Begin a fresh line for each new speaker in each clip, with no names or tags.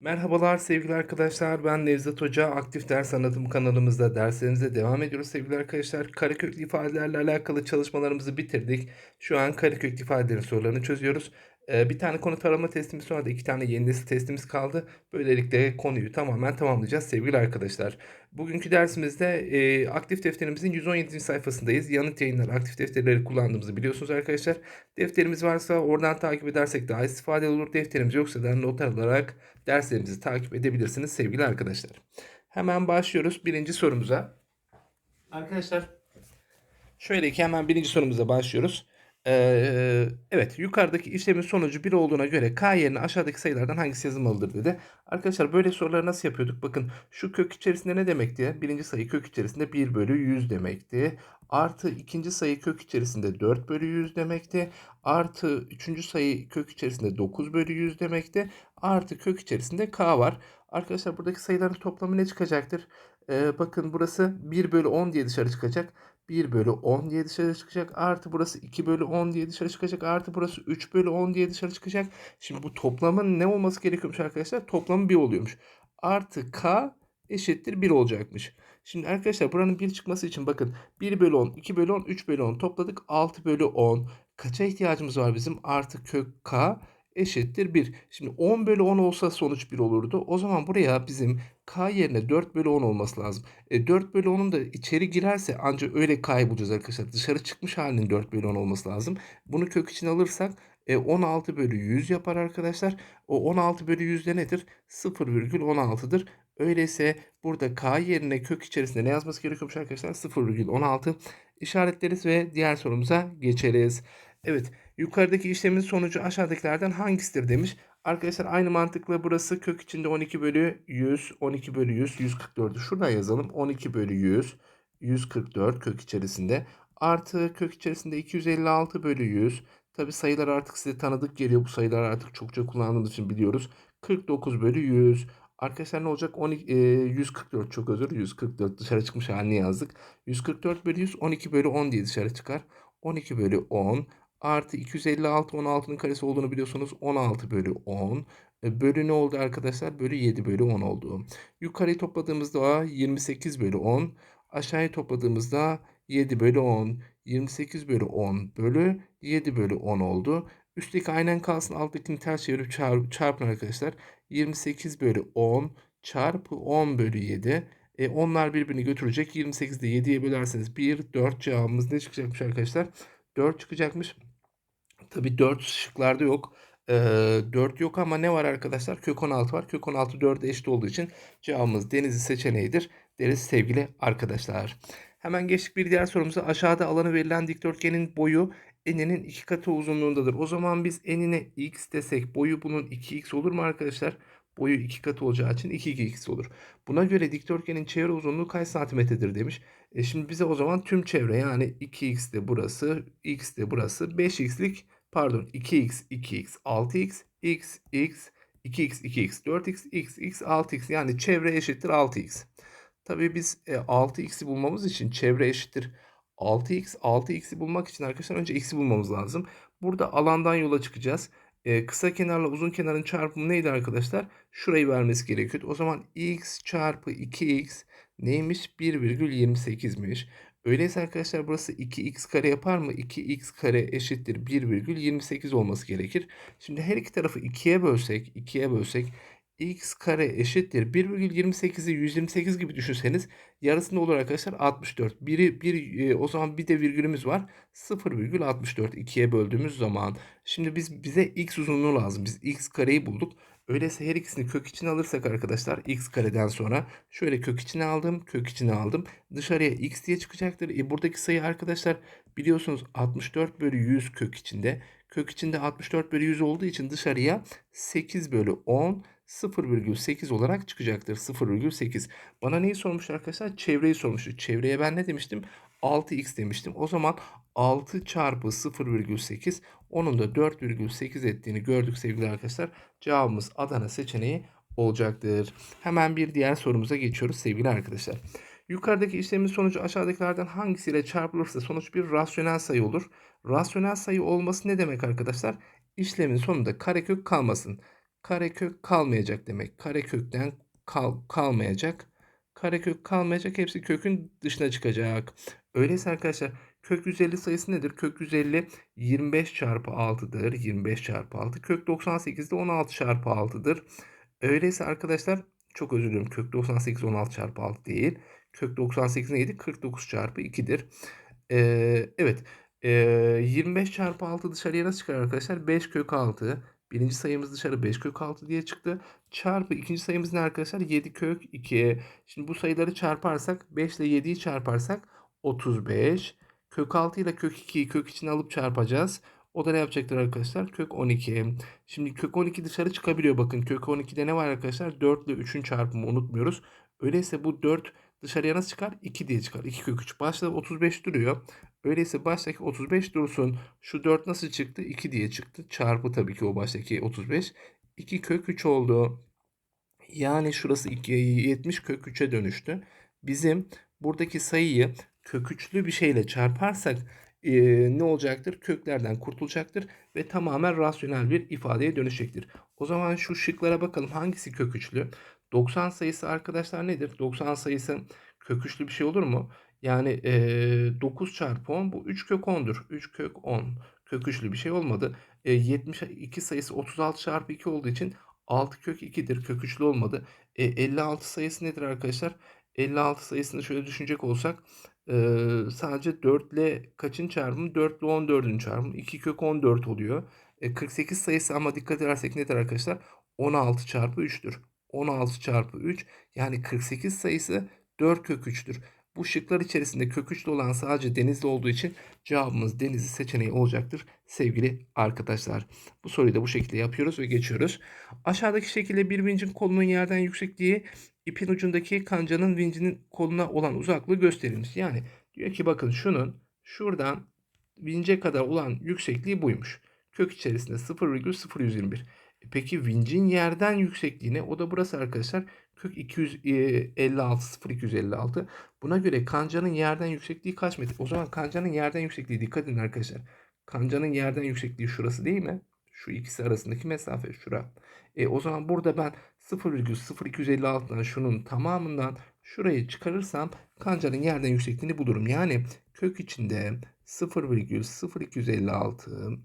Merhabalar sevgili arkadaşlar. Ben Nevzat Hoca. Aktif Ders Anlatım kanalımızda derslerimize devam ediyoruz sevgili arkadaşlar. Kareköklü ifadelerle alakalı çalışmalarımızı bitirdik. Şu an kareköklü ifadelerin sorularını çözüyoruz. Bir tane konu tarama testimiz sonra da iki tane yeni nesil testimiz kaldı. Böylelikle konuyu tamamen tamamlayacağız sevgili arkadaşlar. Bugünkü dersimizde e, aktif defterimizin 117. sayfasındayız. Yanıt yayınlar aktif defterleri kullandığımızı biliyorsunuz arkadaşlar. Defterimiz varsa oradan takip edersek daha istifadeli olur. Defterimiz yoksa da not alarak derslerimizi takip edebilirsiniz sevgili arkadaşlar. Hemen başlıyoruz birinci sorumuza. Arkadaşlar şöyle ki hemen birinci sorumuza başlıyoruz. Evet yukarıdaki işlemin sonucu 1 olduğuna göre k yerine aşağıdaki sayılardan hangisi yazılmalıdır dedi. Arkadaşlar böyle soruları nasıl yapıyorduk? Bakın şu kök içerisinde ne demekti? Birinci sayı kök içerisinde 1 bölü 100 demekti. Artı ikinci sayı kök içerisinde 4 bölü 100 demekti. Artı üçüncü sayı kök içerisinde 9 bölü 100 demekti. Artı kök içerisinde k var. Arkadaşlar buradaki sayıların toplamı ne çıkacaktır? Ee, bakın burası 1 bölü 10 diye dışarı çıkacak. 1 bölü 10 diye dışarı çıkacak. Artı burası 2 bölü 10 diye dışarı çıkacak. Artı burası 3 bölü 10 diye dışarı çıkacak. Şimdi bu toplamın ne olması gerekiyormuş arkadaşlar? Toplamı 1 oluyormuş. Artı k eşittir 1 olacakmış. Şimdi arkadaşlar buranın 1 çıkması için bakın 1 bölü 10, 2 bölü 10, 3 bölü 10 topladık 6 bölü 10. Kaça ihtiyacımız var bizim? Artı kök k eşittir 1. Şimdi 10 bölü 10 olsa sonuç 1 olurdu. O zaman buraya bizim k yerine 4 bölü 10 olması lazım. E, 4 bölü 10'un da içeri girerse ancak öyle k'yı bulacağız arkadaşlar. Dışarı çıkmış halinin 4 bölü 10 olması lazım. Bunu kök için alırsak e, 16 bölü 100 yapar arkadaşlar. O 16 bölü 100 de nedir? 0,16'dır. Öyleyse burada k yerine kök içerisinde ne yazması gerekiyormuş arkadaşlar? 0,16 işaretleriz ve diğer sorumuza geçeriz. Evet yukarıdaki işlemin sonucu aşağıdakilerden hangisidir demiş. Arkadaşlar aynı mantıkla burası kök içinde 12 bölü 100, 12 bölü 100, 144'ü şuradan yazalım. 12 bölü 100, 144 kök içerisinde. Artı kök içerisinde 256 bölü 100. Tabi sayılar artık size tanıdık geliyor. Bu sayılar artık çokça kullandığımız için biliyoruz. 49 bölü 100. Arkadaşlar ne olacak? 12, e, 144 çok özür 144 dışarı çıkmış halini yazdık. 144 bölü 100 12 bölü 10 diye dışarı çıkar. 12 bölü 10 artı 256 16'nın karesi olduğunu biliyorsunuz. 16 bölü 10 e, bölü ne oldu arkadaşlar? Bölü 7 bölü 10 oldu. Yukarıyı topladığımızda 28 bölü 10. Aşağıyı topladığımızda 7 bölü 10. 28 bölü 10 bölü 7 bölü 10 oldu. Üstteki aynen kalsın alttakini ters çevirip çarp, çarpın arkadaşlar. 28 bölü 10 çarpı 10 bölü 7. E, onlar birbirini götürecek. 28'de 7'ye bölerseniz 1, 4 cevabımız ne çıkacakmış arkadaşlar? 4 çıkacakmış. Tabi 4 şıklarda yok. Ee, 4 yok ama ne var arkadaşlar? Kök 16 var. Kök 16 4'e eşit olduğu için cevabımız denizli seçeneğidir deriz sevgili arkadaşlar. Hemen geçtik bir diğer sorumuza. Aşağıda alanı verilen dikdörtgenin boyu eninin iki katı uzunluğundadır. O zaman biz enine x desek boyu bunun 2x olur mu arkadaşlar? Boyu iki katı olacağı için 2 2x olur. Buna göre dikdörtgenin çevre uzunluğu kaç santimetredir demiş. E şimdi bize o zaman tüm çevre yani 2x de burası, x de burası 5x'lik pardon 2x, 2x, 6x, x, x, 2x, 2x, 4x, x, x, 6x yani çevre eşittir 6x. Tabii biz e, 6x'i bulmamız için çevre eşittir 6x. 6x'i bulmak için arkadaşlar önce x'i bulmamız lazım. Burada alandan yola çıkacağız. E, kısa kenarla uzun kenarın çarpımı neydi arkadaşlar? Şurayı vermesi gerekiyor. O zaman x çarpı 2x neymiş? 1,28'miş. Öyleyse arkadaşlar burası 2x kare yapar mı? 2x kare eşittir 1,28 olması gerekir. Şimdi her iki tarafı 2'ye bölsek, 2'ye bölsek x kare eşittir 1,28'i 128 gibi düşünseniz yarısı ne olur arkadaşlar 64. Biri bir e, o zaman bir de virgülümüz var 0,64 2'ye böldüğümüz zaman. Şimdi biz bize x uzunluğu lazım. Biz x kareyi bulduk. Öyleyse her ikisini kök içine alırsak arkadaşlar x kareden sonra şöyle kök içine aldım, kök içine aldım. Dışarıya x diye çıkacaktır. E buradaki sayı arkadaşlar biliyorsunuz 64 bölü 100 kök içinde. Kök içinde 64 bölü 100 olduğu için dışarıya 8 bölü 10 0,8 olarak çıkacaktır. 0,8. Bana neyi sormuş arkadaşlar? Çevreyi sormuştu. Çevreye ben ne demiştim? 6x demiştim. O zaman 6 çarpı 0,8 onun da 4,8 ettiğini gördük sevgili arkadaşlar. Cevabımız Adana seçeneği olacaktır. Hemen bir diğer sorumuza geçiyoruz sevgili arkadaşlar. Yukarıdaki işlemin sonucu aşağıdakilerden hangisiyle çarpılırsa sonuç bir rasyonel sayı olur. Rasyonel sayı olması ne demek arkadaşlar? İşlemin sonunda karekök kalmasın Karekök kalmayacak demek. Karekökten kal kalmayacak. Karekök kalmayacak. Hepsi kökün dışına çıkacak. Öyleyse arkadaşlar kök 150 sayısı nedir? Kök 150 25 çarpı 6'dır. 25 çarpı 6. Kök 98 de 16 çarpı 6'dır. Öyleyse arkadaşlar çok özür dilerim. Kök 98 16 çarpı 6 değil. Kök 98 neydi? 49 çarpı 2'dir. Ee, evet. Ee, 25 çarpı 6 dışarıya nasıl çıkar arkadaşlar? 5 kök 6. Birinci sayımız dışarı 5 kök 6 diye çıktı. Çarpı ikinci sayımız ne arkadaşlar? 7 kök 2. Şimdi bu sayıları çarparsak 5 ile 7'yi çarparsak 35. Kök 6 ile kök 2'yi kök içine alıp çarpacağız. O da ne yapacaktır arkadaşlar? Kök 12. Şimdi kök 12 dışarı çıkabiliyor. Bakın kök 12'de ne var arkadaşlar? 4 ile 3'ün çarpımı unutmuyoruz. Öyleyse bu 4 dışarıya nasıl çıkar? 2 diye çıkar. 2 kök 3. Başta 35 duruyor. Öyleyse baştaki 35 dursun. Şu 4 nasıl çıktı? 2 diye çıktı. Çarpı tabii ki o baştaki 35. 2 kök 3 oldu. Yani şurası 2, 70 kök 3'e dönüştü. Bizim buradaki sayıyı kök 3'lü bir şeyle çarparsak e, ne olacaktır? Köklerden kurtulacaktır ve tamamen rasyonel bir ifadeye dönüşecektir. O zaman şu şıklara bakalım hangisi kök 3'lü? 90 sayısı arkadaşlar nedir? 90 sayısı kök 3'lü bir şey olur mu? Yani e, 9 çarpı 10 bu 3 kök 10'dur. 3 kök 10 kök 3'lü bir şey olmadı. E, 72 sayısı 36 çarpı 2 olduğu için 6 kök 2'dir. Kök 3'lü olmadı. E, 56 sayısı nedir arkadaşlar? 56 sayısını şöyle düşünecek olsak e, sadece 4 ile kaçın çarpımı? 4 ile 14'ün çarpımı. 2 kök 14 oluyor. E, 48 sayısı ama dikkat edersek nedir arkadaşlar? 16 çarpı 3'tür. 16 çarpı 3 yani 48 sayısı 4 kök 3'tür. Bu şıklar içerisinde kök 3'lü olan sadece denizli olduğu için cevabımız denizli seçeneği olacaktır sevgili arkadaşlar. Bu soruyu da bu şekilde yapıyoruz ve geçiyoruz. Aşağıdaki şekilde bir vincin kolunun yerden yüksekliği ipin ucundaki kancanın vincinin koluna olan uzaklığı gösterilmiş. Yani diyor ki bakın şunun şuradan vince kadar olan yüksekliği buymuş. Kök içerisinde 0,0121. E peki vincin yerden yüksekliği ne? O da burası arkadaşlar. Kök 256 0256. Buna göre kancanın yerden yüksekliği kaç metre? O zaman kancanın yerden yüksekliği dikkat edin arkadaşlar. Kancanın yerden yüksekliği şurası değil mi? Şu ikisi arasındaki mesafe şura. E, o zaman burada ben 0,0256'dan şunun tamamından şurayı çıkarırsam kancanın yerden yüksekliğini bulurum. Yani kök içinde 0,0256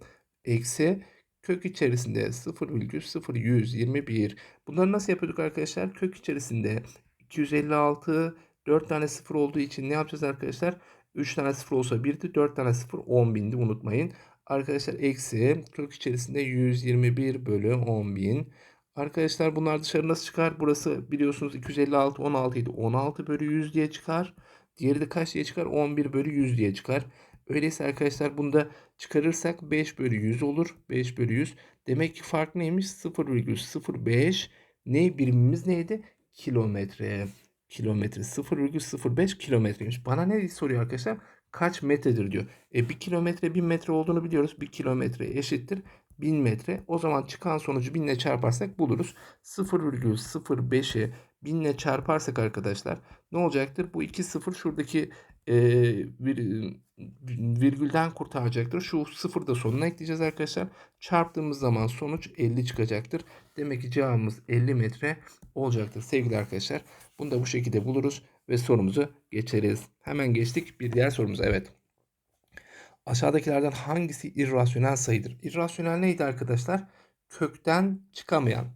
eksi kök içerisinde 0,0121. Bunları nasıl yapıyorduk arkadaşlar? Kök içerisinde 256 4 tane 0 olduğu için ne yapacağız arkadaşlar? 3 tane 0 olsa 1'di 4 tane 0 10.000'di unutmayın. Arkadaşlar eksi kök içerisinde 121 bölü 10.000. Arkadaşlar bunlar dışarı nasıl çıkar? Burası biliyorsunuz 256 16 idi. 16 bölü 100 diye çıkar. Diğeri de kaç diye çıkar? 11 bölü 100 diye çıkar. Öyleyse arkadaşlar bunu da çıkarırsak 5 bölü 100 olur. 5 bölü 100. Demek ki fark neymiş? 0,05 ne birimimiz neydi? Kilometre. Kilometre 0,05 kilometreymiş. Bana ne soruyor arkadaşlar? Kaç metredir diyor. E 1 kilometre 1000 metre olduğunu biliyoruz. 1 kilometre eşittir 1000 metre. O zaman çıkan sonucu 1000 ile çarparsak buluruz. 0,05'i 1000 ile çarparsak arkadaşlar ne olacaktır? Bu 2 sıfır şuradaki e, vir, virgülden kurtaracaktır. Şu sıfır da sonuna ekleyeceğiz arkadaşlar. Çarptığımız zaman sonuç 50 çıkacaktır. Demek ki cevabımız 50 metre olacaktır sevgili arkadaşlar. Bunu da bu şekilde buluruz ve sorumuzu geçeriz. Hemen geçtik bir diğer sorumuza. Evet. Aşağıdakilerden hangisi irrasyonel sayıdır? İrrasyonel neydi arkadaşlar? Kökten çıkamayan,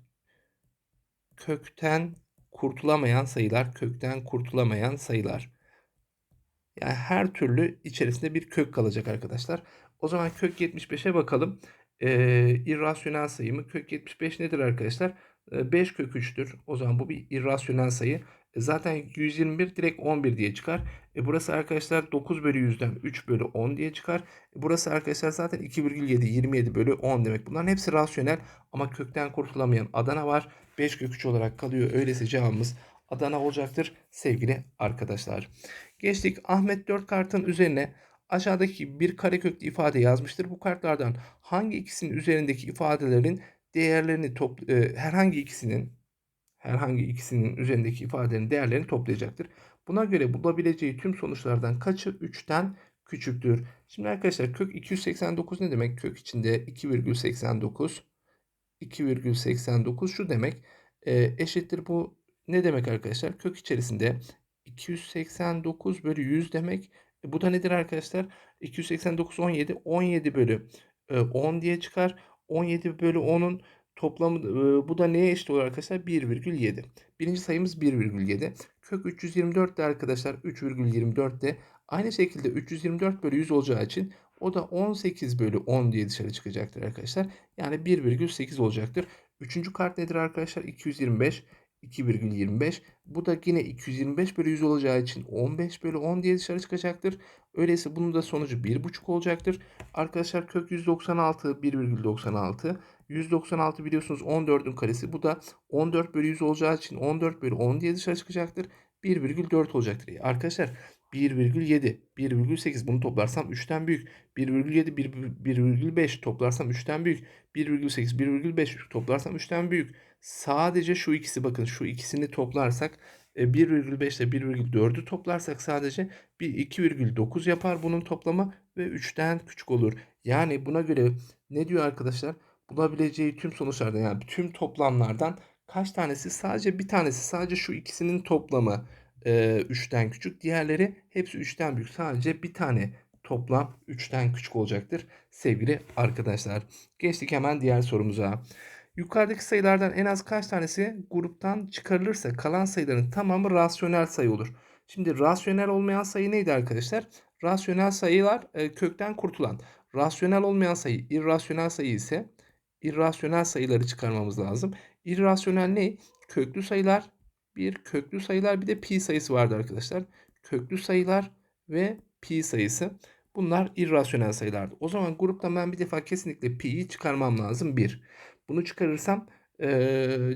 kökten kurtulamayan sayılar, kökten kurtulamayan sayılar. Yani her türlü içerisinde bir kök kalacak arkadaşlar. O zaman kök 75'e bakalım. Ee, irrasyonel sayı mı? Kök 75 nedir arkadaşlar? 5 kök 3'tür. O zaman bu bir irrasyonel sayı. E zaten 121 direkt 11 diye çıkar. E burası arkadaşlar 9 bölü 100'den 3 bölü 10 diye çıkar. E burası arkadaşlar zaten 2,7 27 bölü 10 demek. Bunların hepsi rasyonel ama kökten kurtulamayan Adana var. 5 kök 3 olarak kalıyor. Öyleyse cevabımız Adana olacaktır sevgili arkadaşlar. Geçtik Ahmet 4 kartın üzerine aşağıdaki bir kareköklü ifade yazmıştır. Bu kartlardan hangi ikisinin üzerindeki ifadelerin değerlerini top, e, herhangi ikisinin herhangi ikisinin üzerindeki ifadelerin değerlerini toplayacaktır. Buna göre bulabileceği tüm sonuçlardan kaçı 3'ten küçüktür? Şimdi arkadaşlar kök 289 ne demek? Kök içinde 2,89 2,89 şu demek. Eee, eşittir bu ne demek arkadaşlar? Kök içerisinde 289 bölü 100 demek. E, bu da nedir arkadaşlar? 289 17. 17 bölü e, 10 diye çıkar. 17 bölü 10'un toplamı e, bu da neye eşit olur arkadaşlar? 1,7. Birinci sayımız 1,7. Kök 324 de arkadaşlar 3,24 de aynı şekilde 324 bölü 100 olacağı için o da 18 bölü 10 diye dışarı çıkacaktır arkadaşlar. Yani 1,8 olacaktır. Üçüncü kart nedir arkadaşlar? 225. 2,25. Bu da yine 225 bölü 100 olacağı için 15 bölü 10 diye dışarı çıkacaktır. Öyleyse bunun da sonucu 1,5 olacaktır. Arkadaşlar kök 196 1,96. 196 biliyorsunuz 14'ün karesi. Bu da 14 bölü 100 olacağı için 14 bölü 10 diye dışarı çıkacaktır. 1,4 olacaktır. Arkadaşlar 1,7, 1,8 bunu toplarsam 3'ten büyük. 1,7, 1,5 toplarsam 3'ten büyük. 1,8, 1,5 toplarsam 3'ten büyük. Sadece şu ikisi bakın şu ikisini toplarsak 1,5 ile 1,4'ü toplarsak sadece bir 2,9 yapar bunun toplamı ve 3'ten küçük olur. Yani buna göre ne diyor arkadaşlar? Bulabileceği tüm sonuçlardan yani tüm toplamlardan kaç tanesi sadece bir tanesi sadece şu ikisinin toplamı e, 3'ten küçük. Diğerleri hepsi 3'ten büyük. Sadece bir tane toplam 3'ten küçük olacaktır sevgili arkadaşlar. Geçtik hemen diğer sorumuza. Yukarıdaki sayılardan en az kaç tanesi gruptan çıkarılırsa kalan sayıların tamamı rasyonel sayı olur. Şimdi rasyonel olmayan sayı neydi arkadaşlar? Rasyonel sayılar e, kökten kurtulan. Rasyonel olmayan sayı irrasyonel sayı ise irrasyonel sayıları çıkarmamız lazım. İrrasyonel ne? Köklü sayılar, bir köklü sayılar bir de pi sayısı vardı arkadaşlar. Köklü sayılar ve pi sayısı. Bunlar irrasyonel sayılardı. O zaman gruptan ben bir defa kesinlikle pi'yi çıkarmam lazım. 1. Bunu çıkarırsam ee,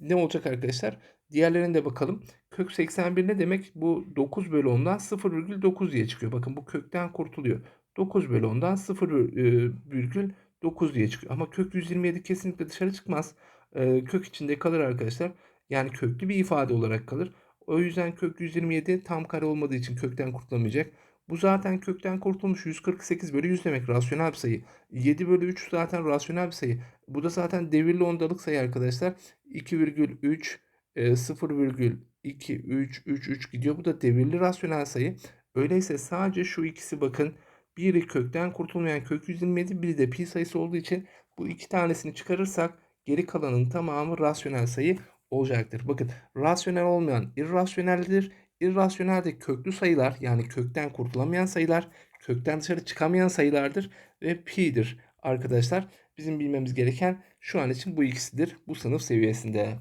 ne olacak arkadaşlar? Diğerlerine de bakalım. Kök 81 ne demek? Bu 9 bölü 10'dan 0,9 diye çıkıyor. Bakın bu kökten kurtuluyor. 9 bölü 10'dan 0,9 diye çıkıyor. Ama kök 127 kesinlikle dışarı çıkmaz. E, kök içinde kalır arkadaşlar. Yani köklü bir ifade olarak kalır. O yüzden kök 127 tam kare olmadığı için kökten kurtulamayacak. Bu zaten kökten kurtulmuş 148 bölü 100 demek rasyonel bir sayı. 7 bölü 3 zaten rasyonel bir sayı. Bu da zaten devirli ondalık sayı arkadaşlar. 2,3 0,2 3 3 3 gidiyor. Bu da devirli rasyonel sayı. Öyleyse sadece şu ikisi bakın. Biri kökten kurtulmayan kök 127 biri de pi sayısı olduğu için bu iki tanesini çıkarırsak geri kalanın tamamı rasyonel sayı olacaktır. Bakın rasyonel olmayan irrasyoneldir. İrrasyonel de köklü sayılar yani kökten kurtulamayan sayılar, kökten dışarı çıkamayan sayılardır ve pi'dir arkadaşlar. Bizim bilmemiz gereken şu an için bu ikisidir bu sınıf seviyesinde.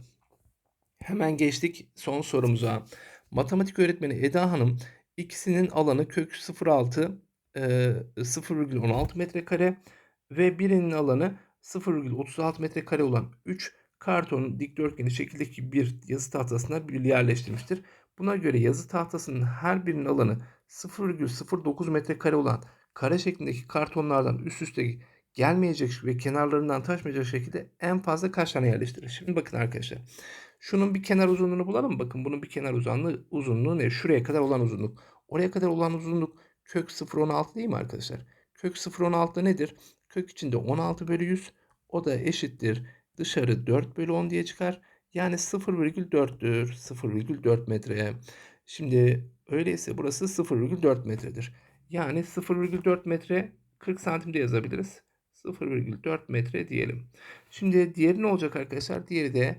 Hemen geçtik son sorumuza. Matematik öğretmeni Eda Hanım ikisinin alanı kök 0,6 e, 0,16 metrekare ve birinin alanı 0,36 metrekare olan 3 karton dikdörtgeni şekildeki bir yazı tahtasına yerleştirmiştir. Buna göre yazı tahtasının her birinin alanı 0,09 metrekare olan kare şeklindeki kartonlardan üst üste gelmeyecek ve kenarlarından taşmayacak şekilde en fazla kaç tane yerleştirir? Şimdi bakın arkadaşlar. Şunun bir kenar uzunluğunu bulalım. Bakın bunun bir kenar uzunluğu, uzunluğu ne? Şuraya kadar olan uzunluk. Oraya kadar olan uzunluk kök 0,16 değil mi arkadaşlar? Kök 0,16 nedir? Kök içinde 16 bölü 100. O da eşittir. Dışarı 4 bölü 10 diye çıkar. Yani 0,4'tür. 0,4 metre. Şimdi öyleyse burası 0,4 metredir. Yani 0,4 metre 40 santimde yazabiliriz. 0,4 metre diyelim. Şimdi diğeri ne olacak arkadaşlar? Diğeri de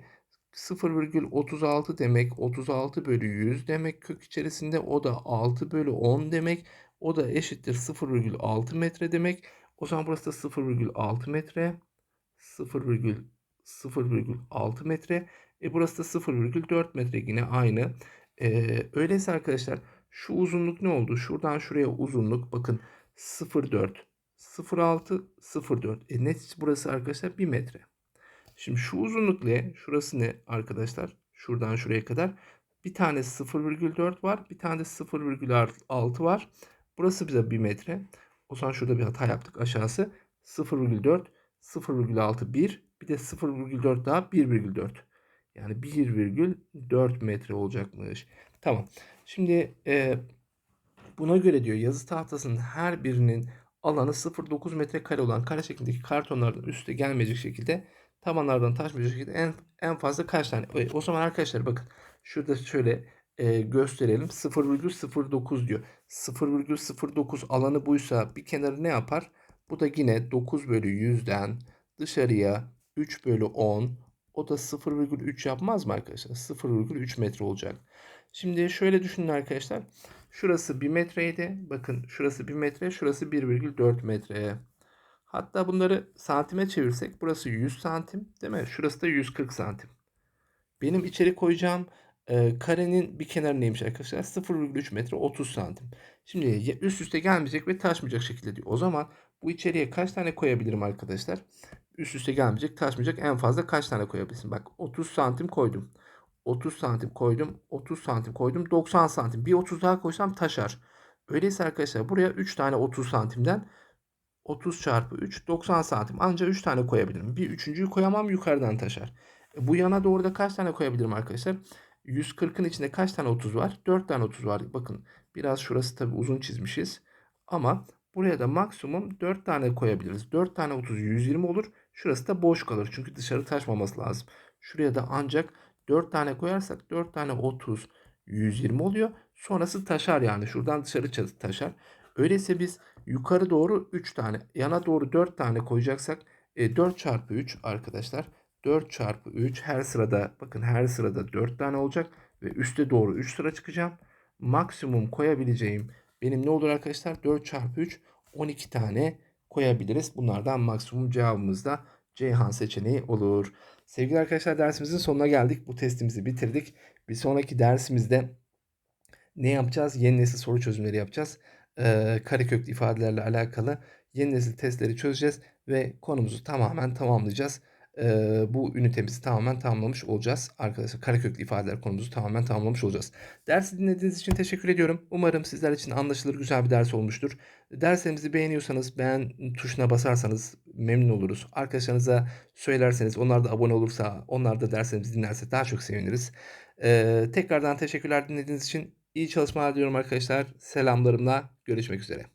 0,36 demek 36 bölü 100 demek kök içerisinde o da 6 bölü 10 demek o da eşittir 0,6 metre demek. O zaman burası da 0,6 metre 0,0,6 metre e burası da 0,4 metre yine aynı. Ee, öyleyse arkadaşlar şu uzunluk ne oldu? Şuradan şuraya uzunluk bakın 0,4 0,6 0,4 e net burası arkadaşlar 1 metre. Şimdi şu uzunluk ne? Şurası ne arkadaşlar? Şuradan şuraya kadar. Bir tane 0,4 var. Bir tane de 0,6 var. Burası bize 1 metre. O zaman şurada bir hata yaptık. Aşağısı 0,4 0,6 1 bir de 0,4 daha 1,4. Yani 1,4 metre olacakmış. Tamam. Şimdi e, buna göre diyor yazı tahtasının her birinin alanı 0,9 metrekare olan kare şeklindeki kartonlardan üste gelmeyecek şekilde tabanlardan taşmayacak şekilde en, en fazla kaç tane? E, O zaman arkadaşlar bakın şurada şöyle e, gösterelim. 0,09 diyor. 0,09 alanı buysa bir kenarı ne yapar? Bu da yine 9 bölü 100'den dışarıya 3 bölü 10. O da 0,3 yapmaz mı arkadaşlar? 0,3 metre olacak. Şimdi şöyle düşünün arkadaşlar. Şurası 1 metreydi. Bakın şurası 1 metre, şurası 1,4 metre. Hatta bunları santime çevirsek burası 100 santim değil mi? Şurası da 140 santim. Benim içeri koyacağım e, karenin bir kenarı neymiş arkadaşlar? 0,3 metre 30 santim. Şimdi üst üste gelmeyecek ve taşmayacak şekilde diyor. O zaman bu içeriye kaç tane koyabilirim arkadaşlar? Üst üste gelmeyecek, taşmayacak en fazla kaç tane koyabilirsin? Bak 30 santim koydum. 30 santim koydum. 30 santim koydum. 90 santim. Bir 30 daha koysam taşar. Öyleyse arkadaşlar buraya 3 tane 30 santimden 30 çarpı 3 90 santim. Ancak 3 tane koyabilirim. Bir üçüncüyü koyamam yukarıdan taşar. E, bu yana doğru da kaç tane koyabilirim arkadaşlar? 140'ın içinde kaç tane 30 var? 4 tane 30 var. Bakın biraz şurası tabii uzun çizmişiz. Ama buraya da maksimum 4 tane koyabiliriz. 4 tane 30 120 olur. Şurası da boş kalır. Çünkü dışarı taşmaması lazım. Şuraya da ancak 4 tane koyarsak 4 tane 30 120 oluyor. Sonrası taşar yani. Şuradan dışarı taşar. Öyleyse biz yukarı doğru 3 tane, yana doğru 4 tane koyacaksak e, 4 çarpı 3 arkadaşlar. 4 çarpı 3 her sırada bakın her sırada 4 tane olacak ve üste doğru 3 sıra çıkacağım. Maksimum koyabileceğim benim ne olur arkadaşlar? 4 çarpı 3 12 tane koyabiliriz. Bunlardan maksimum cevabımız da Ceyhan seçeneği olur. Sevgili arkadaşlar dersimizin sonuna geldik. Bu testimizi bitirdik. Bir sonraki dersimizde ne yapacağız? Yeni nesil soru çözümleri yapacağız. Ee, kareköklü ifadelerle alakalı yeni nesil testleri çözeceğiz ve konumuzu tamamen tamamlayacağız. Ee, bu ünitemizi tamamen tamamlamış olacağız. Arkadaşlar kareköklü ifadeler konumuzu tamamen tamamlamış olacağız. Dersi dinlediğiniz için teşekkür ediyorum. Umarım sizler için anlaşılır güzel bir ders olmuştur. Derslerimizi beğeniyorsanız beğen tuşuna basarsanız memnun oluruz. Arkadaşlarınıza söylerseniz onlar da abone olursa onlar da derslerimizi dinlerse daha çok seviniriz. Ee, tekrardan teşekkürler dinlediğiniz için. İyi çalışmalar diliyorum arkadaşlar. Selamlarımla görüşmek üzere.